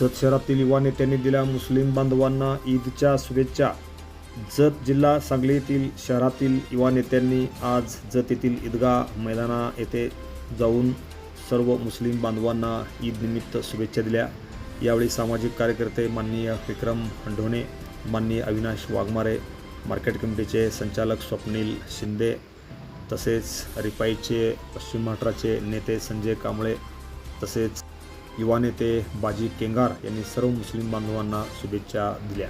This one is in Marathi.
जत शहरातील युवा नेत्यांनी दिल्या मुस्लिम बांधवांना ईदच्या शुभेच्छा. जत जिल्हा सांगली येथील शहरातील युवा नेत्यांनी आज जत येथील ईदगाह मैदाना येथे जाऊन सर्व मुस्लिम बांधवांना ईदनिमित्त शुभेच्छा दिल्या. यावेळी सामाजिक कार्यकर्ते माननीय विक्रम ढोणे माननीय अविनाश वाघमारे मार्केट कमिटीचे संचालक स्वप्नील शिंदे तसेच रिपाईचे पश्चिम महाराष्ट्राचे नेते संजय कांबळे तसेच युवा नेते बाजी केंगार यांनी सर्व मुस्लिम बांधवांना शुभेच्छा दिल्या.